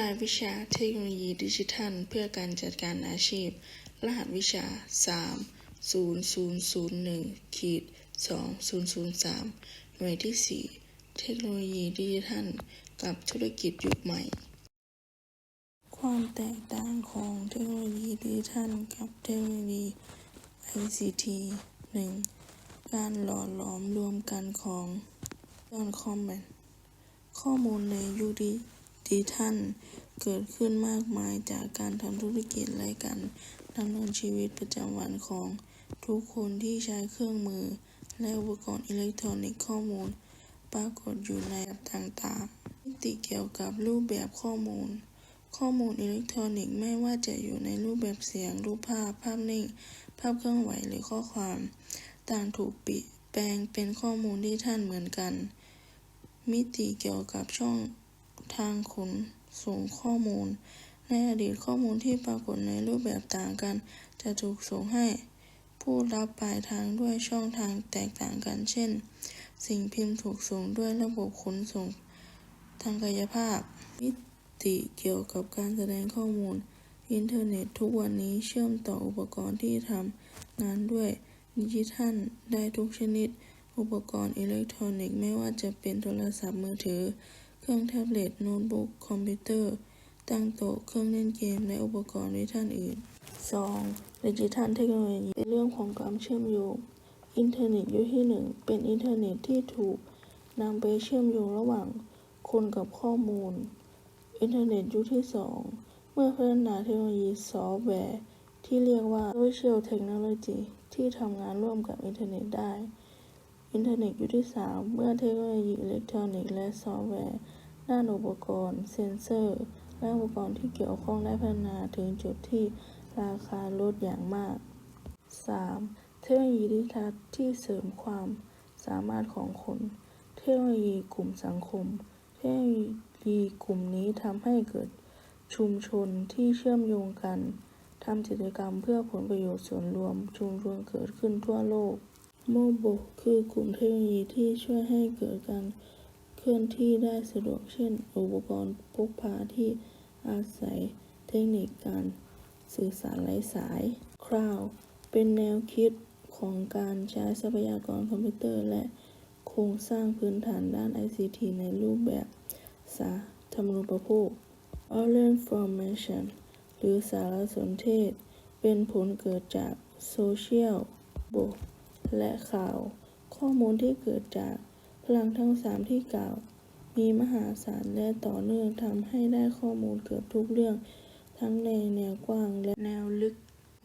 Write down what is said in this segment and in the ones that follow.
รายวิชาเทคโนโลยีดิจิทัล เพื่อการจัดการอาชีพ รหัสวิชา 3 0 0 0 1ขีด2 0 0 3 หน่วยที่ 4 เทคโนโลยีดิจิทัล กับธุรกิจยุคใหม่ ความแตกต่างของเทคโนโลยีดิจิทัล กับเทคโนโลยี ICT 1. การหล่อหลอมรวมกันของยอนคอมแมนข้อมูลในยุคดิ จิทัลเกิดขึ้นมากมายจากการทำธุรกิจและการดำเนินชีวิตประจำวันของทุกคนที่ใช้เครื่องมือ และอุปกรณ์อิเล็กทรอนิกส์ข้อมูล ปรากฏอยู่ในแอปต่างๆมิติเกี่ยวกับรูปแบบข้อมูล ข้อมูลอิเล็กทรอนิกส์ไม่ว่าจะอยู่ในรูปแบบเสียง รูปภาพ ภาพนิ่ง ภาพเคลื่อนไหวหรือข้อความ ต่างถูกปิแปลงเป็นข้อมูลที่ท่านเหมือนกัน มิติเกี่ยวกับช่อง ทางขนส่งข้อมูล ในอดีตข้อมูลที่ปรากฏในรูปแบบต่างกัน จะถูกส่งให้ผู้รับปลายทางด้วยช่องทางแตกต่างกัน เช่น สิ่งพิมพ์ถูกส่งด้วยระบบขนส่ง ทางกายภาพ มิติเกี่ยวกับการแสดงข้อมูล อินเทอร์เน็ตทุกวันนี้เชื่อมต่ออุปกรณ์ที่ทำงานด้วยดิจิทัลได้ทุกชนิด อุปกรณ์อิเล็กทรอนิกส์ไม่ว่าจะเป็นโทรศัพท์มือถือ เครื่องแท็บเล็ต โน้ตบุ๊ก คอมพิวเตอร์ ตั้งโต๊ะ เครื่องเล่นเกม และอุปกรณ์ดิจิทัลอื่น 2. ดิจิทัลเทคโนโลยีเป็นเรื่องของการเชื่อมโยง อินเทอร์เน็ตยุคที่หนึ่งเป็นอินเทอร์เน็ตที่ถูกนำไปเชื่อมโยงระหว่างคนกับข้อมูล อินเทอร์เน็ตยุคที่สองเมื่อพัฒนาเทคโนโลยีซอฟต์แวร์ ที่เรียกว่า Social Technology ที่ทำงานร่วมกับอินเทอร์เน็ตได้ อินเทอร์เน็ตยุคที่ 3 เมื่อเทคโนโลยีอิเล็กทรอนิกส์และซอฟต์แวร์ด้านอุปกรณ์ เซ็นเซอร์ และอุปกรณ์ที่เกี่ยวข้องได้พัฒนาถึงจุดที่ราคาลดอย่างมาก 3. เทคโนโลยีดิจิทัลที่เสริมความสามารถของคน เทคโนโลยีกลุ่มสังคม เทคโนโลยีกลุ่มนี้ทำให้เกิดชุมชนที่เชื่อมโยงกันทำกิจกรรมเพื่อผลประโยชน์ส่วนรวมชุมชนเกิดขึ้นทั่วโลก โมบายคือกลุ่มเทคโนโลยีที่ช่วยให้เกิดการเคลื่อนที่ได้สะดวก เช่น อุปกรณ์พกพาที่อาศัยเทคนิคการสื่อสารไร้สาย Cloud เป็นแนวคิดของการใช้ทรัพยากรคอมพิวเตอร์ และโครงสร้างพื้นฐานด้าน ICT ในรูปแบบสาธารณูปโภค Online Information หรือสารสนเทศ เป็นผลเกิดจากโซเชียลบวก และข่าว ข้อมูลที่เกิดจากพลังทั้งสามที่กล่าว มีมหาศาลและต่อเนื่องทำให้ได้ข้อมูลเกือบทุกเรื่อง ทั้งในแนวกว้างและแนวลึก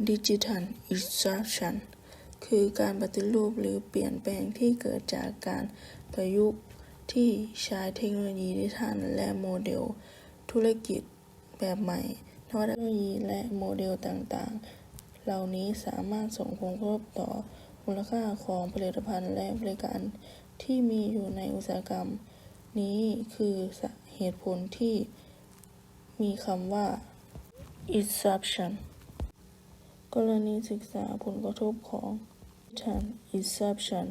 Digital Disruption คือการปฏิรูปหรือเปลี่ยนแปลงที่เกิดจากการประยุกต์ที่ใช้เทคโนโลยีดิจิทัลและโมเดล ธุรกิจแบบใหม่นวัตเทคโนโลยีและโมเดลต่างๆ เหล่านี้สามารถส่งผลกระทบต่อ มูลค่าของผลิตภัณฑ์และบริการที่มีอยู่ในอุตสาหกรรม นี้คือเหตุผลที่มีคำว่า disruption กรณีศึกษาผลกระทบของ Digital Disruption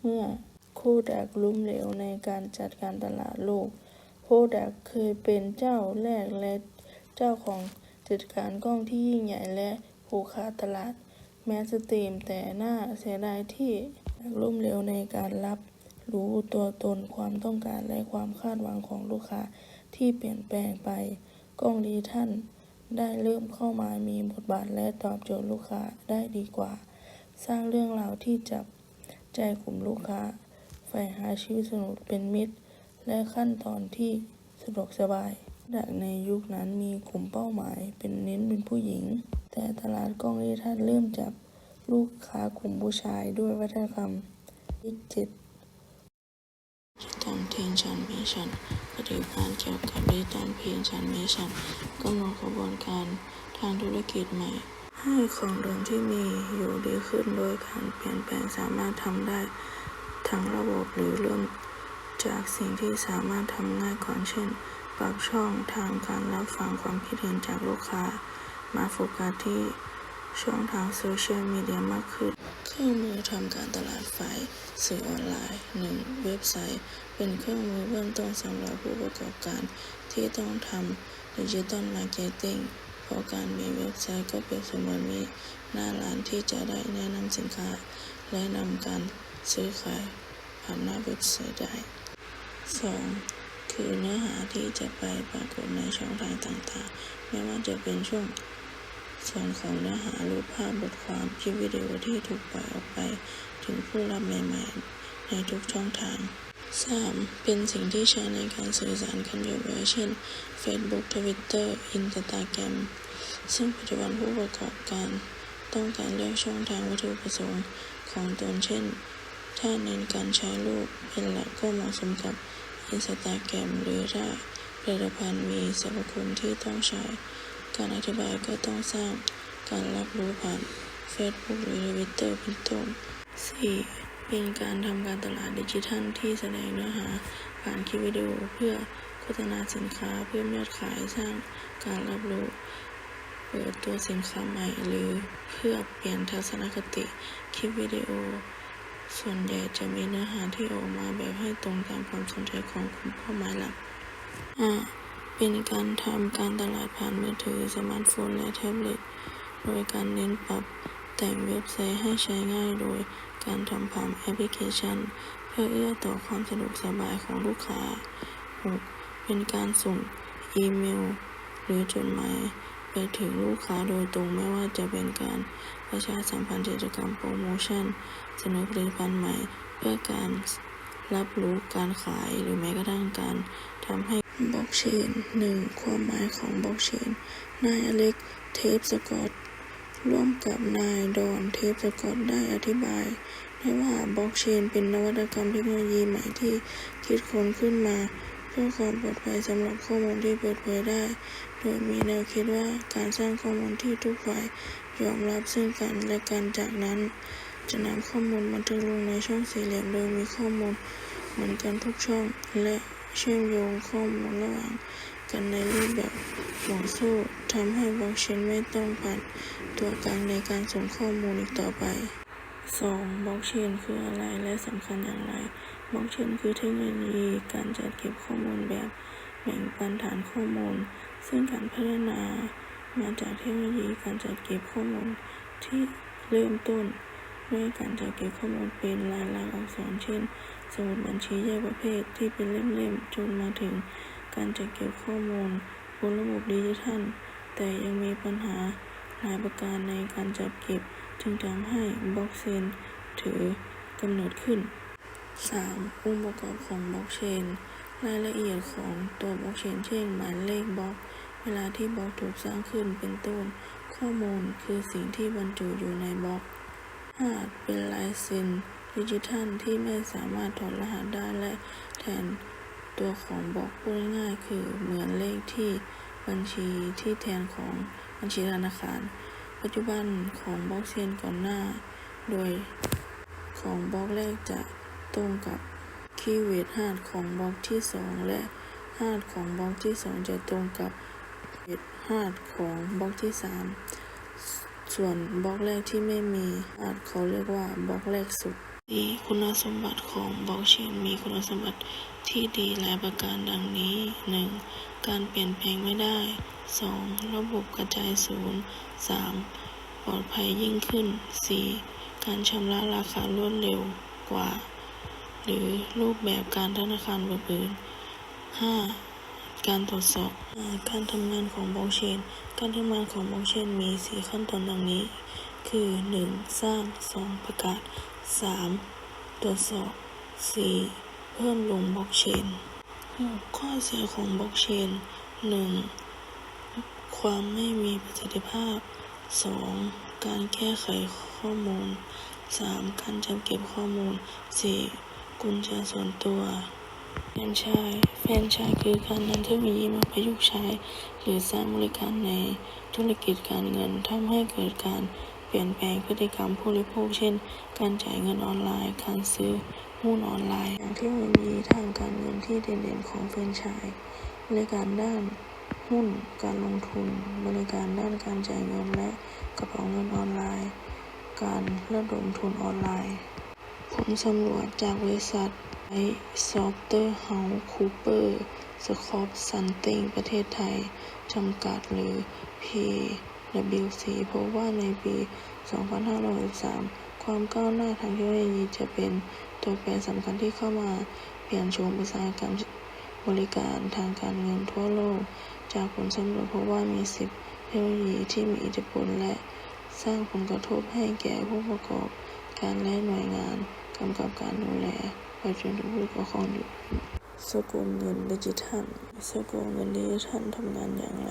เมื่อโคดักล้มเหลวในการจัดการตลาดโลกโคดักเคยเป็นเจ้าแรกและเจ้าของกิจการกล้องที่ยิ่งใหญ่และผูกขาดตลาด แมสตรีมแต่หน่าเสียดายที่ล้มเหลวในการรับรู้ตัวตนความต้องการและความคาดหวังของลูกค้าที่เปลี่ยนแปลงไป กล้องดิจิทัลได้เริ่มเข้ามามีบทบาทและตอบโจทย์ลูกค้าได้ดีกว่า สร้างเรื่องราวที่จับใจกลุ่มลูกค้าใฝ่หาชีวิตสนุกเป็นมิตร และขั้นตอนที่สะดวกสบายดักในยุคนั้นมีกลุ่มเป้าหมายเป็นเน้นเป็นผู้หญิง แต่ตลาดกล้องดิจิทัลเริ่มจับลูกค้ากลุ่มผู้ชายด้วยวัฒนธรรมดิจิตตัลเทนชันเมชันปฏิบัติเกี่ยวกับดิจิตัลเพนชันเมชันกำหนดกระบวนการทางธุรกิจใหม่ ให้ของเดิมที่มีอยู่ดีขึ้นโดยการเปลี่ยนแปลงสามารถทำได้ทั้งระบบหรือเริ่มจากสิ่งที่สามารถทำง่ายก่อนเช่น ปรับช่องทางการรับฟังความคิดเห็นจากลูกค้า มาโฟกัสที่ช่องทางโซเชียลมีเดียมากขึ้น เครื่องมือทำการตลาดฝ่ายสื่อออนไลน์ 1. เว็บไซต์ เป็นเครื่องมือเบื้องต้นสำหรับผู้ประกอบการที่ต้องทำดิจิตอลมาร์เก็ตติ้งเพราะการมีเว็บไซต์ก็เปรียบเสมือนมีหน้าร้านที่จะได้แนะนำสินค้า และนำการซื้อขายผ่านหน้าเว็บไซต์ได้ 2. คือเนื้อหาที่จะไปปรากฏในช่องทางต่างๆ ไม่ว่าจะเป็นช่วง ส่วนของเนื้อหารูปภาพบทความคลิปวิดีโอที่ถูกปล่อยออกไป ถึงผู้รับใหม่ๆ ในทุกช่องทาง 3. เป็นสิ่งที่ใช้ในการสื่อสารกันอยู่บ่อยเช่น Facebook Twitter Instagram ซึ่งปัจจุบันผู้ประกอบการต้องการเลือกช่องทางวัตถุประสงค์ของตนเช่น ถ้าเน้นการใช้รูปเป็นหลักก็เหมาะสมกับ Instagram หรือถ้าผลิตภัณฑ์มีสรรพคุณที่ต้องใช้ การอธิบายก็ต้องสร้างการรับรู้ผ่าน Facebook หรือ Twitter เป็นต้น 4. เป็นการทำการตลาดดิจิทัลที่แสดงเนื้อหาผ่านคลิปวิดีโอเพื่อโฆษณาสินค้าเพิ่มยอดขายสร้างการรับรู้เปิดตัวสินค้าใหม่ หรือเพื่อเปลี่ยนทัศนคติคลิปวิดีโอ ส่วนใหญ่จะมีเนื้อหาที่ออกมาแบบให้ตรงตามความสนใจของกลุ่มเป้าหมายหลัก 5. เป็นการทำการตลาดผ่านมือถือ สมาร์ทโฟน และแท็บเล็ต โดยการเน้นปรับแต่งเว็บไซต์ให้ใช้ง่ายโดยการทำผ่านแอปพลิเคชัน เพื่อเอื้อต่อความสะดวกสบายของลูกค้า 6. เป็นการส่งอีเมล หรือจดหมายไปถึงลูกค้าโดยตรงไม่ว่าจะเป็นการประชาสัมพันธ์กิจกรรมโปรโมชั่น เสนอผลิตภัณฑ์ใหม่ เพื่อการรับรู้การขายหรือแม้กระทั่งการทำให้ บล็อกเชนหนึ่งความหมายของบล็อกเชน นายอเล็ก เทปสกอต ร่วมกับนายดอน เทปสกอต ได้อธิบายได้ว่าบล็อกเชน เป็นนวัตกรรมเทคโนโลยีใหม่ที่คิดค้นขึ้นมา เพื่อความปลอดภัยสำหรับข้อมูลที่เปิดเผยได้ โดยมีแนวคิดว่าการสร้างข้อมูลที่ทุกฝ่ายยอมรับซึ่งกันและกันจากนั้น จะนำข้อมูลบันทึกลงในช่องสี่เหลี่ยมโดยมีข้อมูลเหมือนกันทุกช่องและ เชื่อมโยงข้อมูลระหว่างกันในรูปแบบห่วงโซ่ทำให้บล็อกเชนไม่ต้องผ่านตัวกลางในการส่งข้อมูลอีกต่อไป 2. บล็อกเชนคืออะไรและสำคัญอย่างไรบล็อกเชนคือเทคโนโลยีการจัดเก็บข้อมูลแบบแบ่งปันฐานข้อมูล ซึ่งการพัฒนามาจากเทคโนโลยีการจัดเก็บข้อมูลที่เริ่มต้นด้วยการจัดเก็บข้อมูลเป็นลายลักษณ์อักษรเช่น สมุดบัญชีแยกประเภทที่เป็นเล่มๆจนมาถึงการจัดเก็บข้อมูลบนระบบดิจิทัล แต่ยังมีปัญหาหลายประการในการจัดเก็บ จึงทำให้บล็อกเชนถือกำเนิดขึ้น 3. องค์ประกอบของบล็อกเชนรายละเอียดของตัวบล็อกเชนเช่นหมายเลขบล็อก เวลาที่บล็อกถูกสร้างขึ้นเป็นต้น ข้อมูลคือสิ่งที่บรรจุอยู่ในบล็อก 5. เป็นลายเซ็น ดิจิทัลที่ไม่สามารถถอดรหัสได้และแทนตัวของบล็อกพูดง่ายคือเหมือนเลขที่บัญชีที่แทนของบัญชีธนาคาร ปัจจุบันของบล็อกเชนก่อนหน้า โดยของบล็อกแรกจะตรงกับคีย์เวิร์ดฮาร์ดของบล็อกที่ 2 และฮาร์ดของบล็อกที่ 2 จะตรงกับเวิร์ดฮาร์ดของบล็อกที่ 3 ส่วนบล็อกแรกที่ไม่มีฮาร์ดเขาเรียกว่าบล็อกแรกสุด นี่คุณสมบัติของบล็อกเชนมีคุณสมบัติที่ดีหลายประการดังนี้ 1. การเปลี่ยนแปลงไม่ได้ 2. ระบบกระจายศูนย์ 3. ปลอดภัยยิ่งขึ้น 4. การชำระราคารวดเร็วกว่า หรือรูปแบบการธนาคารแบบอื่น 5. การตรวจสอบ การทำงานของบล็อกเชน การทำงานของบล็อกเชนมี 4 ขั้นตอนดังนี้ คือ 1. สร้าง 2. ประกาศ 3. ตรวจสอบ 4. เพิ่มลงบล็อกเชน 6. ข้อเสียของบล็อกเชน 1. ความไม่มีประสิทธิภาพ 2. การแก้ไขข้อมูล 3. การจัดเก็บข้อมูล 4. กุญแจส่วนตัวแฟนชส์แฟนชส์คือการนำเทคโนโลยีมาประยุกต์ใช้ หรือสร้างบริการในธุรกิจการเงินทำให้เกิดการ ปลี่ยนแปลงพฤติกรรมผู้บริโภค เช่น การจ่ายเงินออนไลน์ การซื้อหุ้นออนไลน์อย่างเทคโนโลยีทางการเงินที่เด่นๆของแฟรนไชส์บริการด้านหุ้น การลงทุน บริการด้านการจ่ายเงินและกระเป๋าเงินออนไลน์ การระดมทุนออนไลน์ ผลสำรวจจากบริษัทไอซอฟเตอร์เฮาส์คูเปอร์สคอปซันติงประเทศไทยจำกัดหรือ WC พบว่าในปี 2563 ความก้าวหน้าทางเทคโนโลยีจะเป็นตัวแปรสำคัญที่เข้ามาเปลี่ยนโฉมอุตสาหกรรมบริการทางการเงินทั่วโลก จากผลสำรวจพบว่ามี 10 เทคโนโลยีที่มีอิทธิพลและสร้างผลกระทบให้แก่ผู้ประกอบการและหน่วยงานกำกับการดูแลไปจนถึงผู้ปกครองอยู่ สกุลเงินดิจิทัล สกุลเงินดิจิทัลทำงานอย่างไร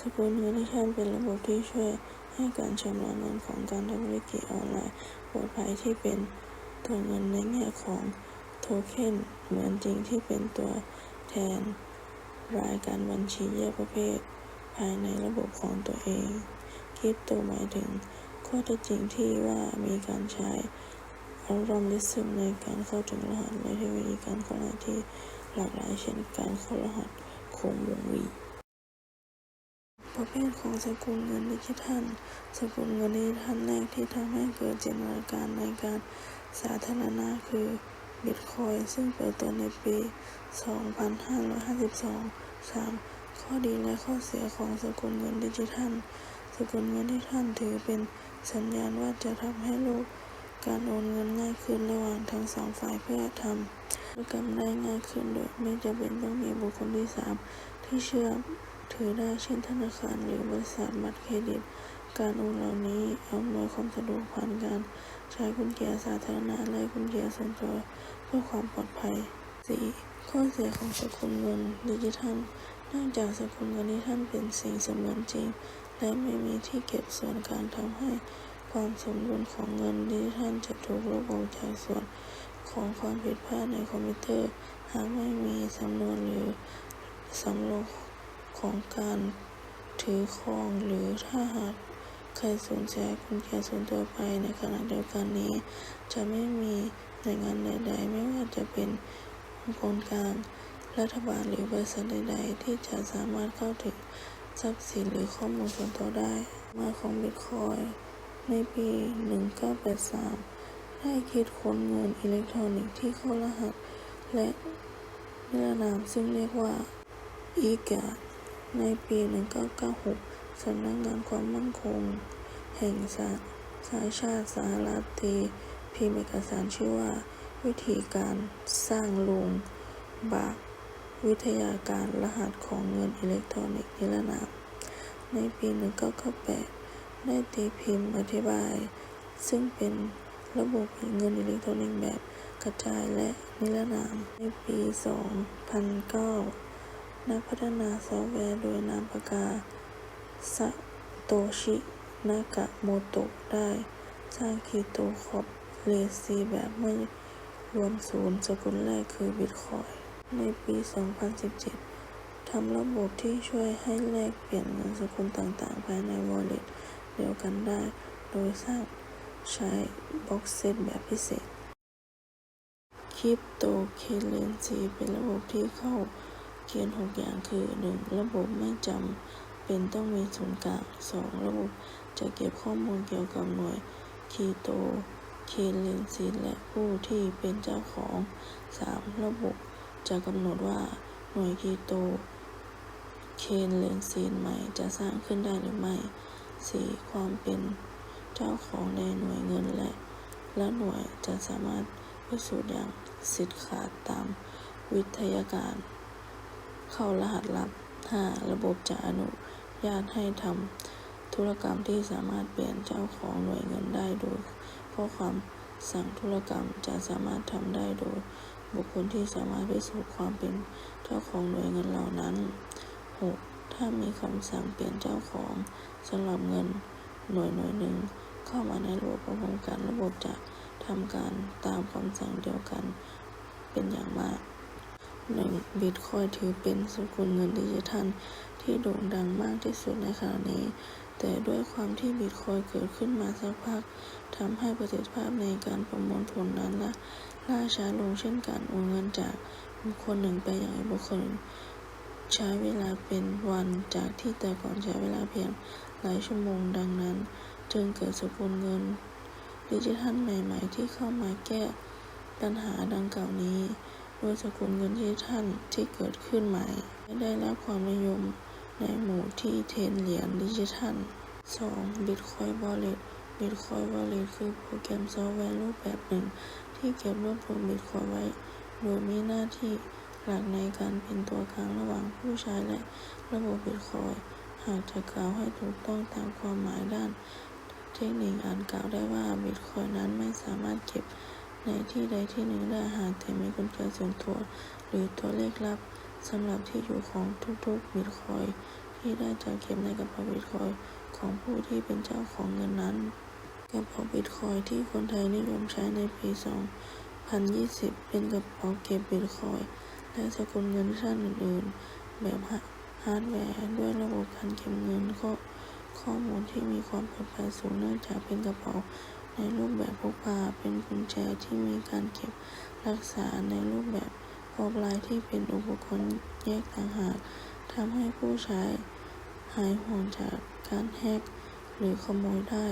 สกุลเงินดิจิทัลเป็นระบบที่ช่วยให้การชำระเงินของการทำธุรกิจออนไลน์ปลอดภัยที่เป็นตัวเงินในแง่ของโทเค็นเหมือนจริงที่เป็นตัวแทนรายการบัญชีแยกประเภท ภายในระบบของตัวเองคริปโตหมายถึงข้อเท็จจริงที่ว่ามีการใช้อัลกอริทึมในการเข้าถึงรหัสและเทคโนโลยีการเข้ารหัสที่ หลากหลายเช่นการเข้ารหัสโคงวงรีประเภทของสกุลเงินดิจิทัล สกุลเงินดิจิทัลแรกที่ทำให้เกิดจินตนาการในการสาธารณะคือบิตคอยซึ่งเปิดตัวในปี 2552 3. ข้อดีและข้อเสียของสกุลเงินดิจิทัล สกุลเงินดิจิทัลถือเป็นสัญญาณว่าจะทำให้โลกการโอนเงินง่ายขึ้นระหว่างทั้งสองฝ่ายเพื่อทำ กรรมได้ง่ายขึ้นโดยไม่จำเป็นต้องมีบุคคลที่สามที่เชื่อถือได้เช่นธนาคารหรือบริษัทบัตรเครดิต การโอนเหล่านี้อำนวยความสะดวกผ่านการใช้กุญแจสาธารณะและกุญแจส่วนตัวเพื่อความปลอดภัย 4. ข้อเสียของสกุลเงินดิจิทัลเนื่องจากสกุลเงินดิจิทัลเป็นสิ่งเสมือนจริง และไม่มีที่เก็บส่วนกางทำให้ความสมดุลของเงินดิจิทัลจะถูกลบออกจากส่วน ของความผิดพลาดในคอมพิวเตอร์ หากไม่มีสำนวนหรือสำรวจของการถือครองหรือถ้าหากใครสูญเสียกุญแจส่วนตัวไปในขณะเดียวกันนี้ จะไม่มีหน่วยงานใด ๆ ไม่ว่าจะเป็นองค์กรกลาง รัฐบาลหรือบริษัทใด ๆ ที่จะสามารถเข้าถึงทรัพย์สินหรือข้อมูลส่วนตัวได้ มาของบิตคอยน์ในปี 1983 ได้คิดค้นเงินอิเล็กทรอนิกส์ที่เข้ารหัส และนิรนามซึ่งเรียกว่าอีกาในปี 1996 สำนักงานความมั่นคง แห่งสาสาชาติสหรัฐตีพิมพ์เอกสารชื่อว่า วิธีการสร้างโรงบากวิทยาการรหัสของเงินอิเล็กทรอนิกส์นิรนาม ในปี 1998 ได้ตีพิมพ์อธิบาย ซึ่งเป็น ระบบเงินอิเล็กทรอนิกส์แบบกระจายและนิรนามในปี 2009 นักพัฒนาซอฟต์แวร์โดยนามปากกาซาโตชินากะโมโตะได้สร้างคีโตคอปเลซีแบบไม่รวมศูนย์สกุลแรกคือบิตคอยในปี 2017 ทำระบบที่ช่วยให้แลกเปลี่ยนเงินสกุลต่างๆ ภายใน Wallet เดียวกันได้ โดยสร้าง ใช้บล็อกเซตแบบพิเศษคริปโตเคเรนซีเป็นระบบที่เข้าเกณฑ์6อย่างคือ 1. ระบบไม่จำเป็นต้องมีศูนย์กลาง 2. ระบบจะเก็บข้อมูลเกี่ยวกับหน่วยคริปโตเคเรนซีและผู้ที่เป็นเจ้าของ 3. ระบบจะกำหนดว่าหน่วยคริปโตเคเรนซีใหม่จะสร้างขึ้นได้หรือไม่ 4. ความเป็น จ้าของในหน่วยเงินและและหน่วยจะสามารถพิสูจน์อย่างสิทธิ์ขาดตามวิทยาการ เข้ารหัสลับ 5. ระบบจะอนุญาตให้ทำธุรกรรมที่สามารถเปลี่ยนเจ้าของหน่วยเงินได้โดยข้อความสั่งธุรกรรมจะสามารถทำได้โดย บุคคลที่สามารถพิสูจน์ความเป็นเจ้าของหน่วยเงินเหล่านั้น 6. ถ้ามีคำสั่งเปลี่ยนเจ้าของสำหรับเงินหน่วยหน่วยหนึ่ง เข้ามาในระบบพร้อมกันระบบจะทำการตามคำสั่งเดียวกันเป็นอย่างมาก 1. บิตคอยถือเป็นสกุลเงินดิจิทัลที่โด่งดังมากที่สุดในขณะนี้ แต่ด้วยความที่บิตคอยเกิดขึ้นมาสักพักทำให้ประสิทธิภาพในการประมวลผลนั้นละล่าช้าลงเช่นการโอนเงินจากบุคคลหนึ่งไปยังอีกบุคคล ใช้เวลาเป็นวันจากที่แต่ก่อนใช้เวลาเพียงหลายชั่วโมงดังนั้น จึงเกิดสกุลเงินดิจิทัลใหม่ ๆ ที่เข้ามาแก้ปัญหาดังกล่าวนี้ โดยสกุลเงินดิจิทัลที่เกิดขึ้นใหม่ ได้รับความนิยมในหมู่ที่เทรนเหรียญดิจิทัล 2. Bitcoin Wallet Bitcoin Wallet คือโปรแกรมซอฟต์แวร์รูปแบบหนึ่ง ที่เก็บรวบรวมบิตคอยไว้ โดยมีหน้าที่หลักในการเป็นตัวกลางระหว่างผู้ใช้และระบบบิตคอยหากจะกล่าวให้ถูกต้องตามความหมายด้าน เทคนิคอาจกล่าวได้ว่าบิตคอยนั้นไม่สามารถเก็บในที่ใดที่หนึ่งได้หากแต่มีกลไกส่วนตัว หรือตัวเลขลับสำหรับที่อยู่ของทุกๆบิตคอยที่ได้จัดเก็บในกระเป๋าบิตคอยของผู้ที่เป็นเจ้าของเงินนั้นกระเป๋าบิตคอยที่คนไทยนิยมใช้ในปี 2020 เป็นกระเป๋าเก็บบิตคอยและสกุลเงินดิจิอื่นๆ แบบฮาร์ดแวร์ด้วยระบบการเก็บเงินข้อ ข้อมูลที่มีความปลอดภัยสูงเนื่องจากเป็นกระเป๋าในรูปแบบพกพา เป็นกุญแจที่มีการเก็บรักษาในรูปแบบออฟไลน์ที่เป็นอุปกรณ์แยกต่างหากทำให้ผู้ใช้หายห่วงจากการแฮกหรือขโมยได้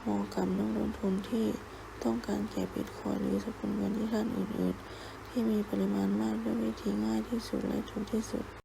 เหมาะกับนักลงทุนที่ต้องการเก็บิตคอยหรือสกุลเงินดิจิทัลอื่น ๆ ที่มีปริมาณมากด้วยวิธีง่ายที่สุดและถูกที่สุด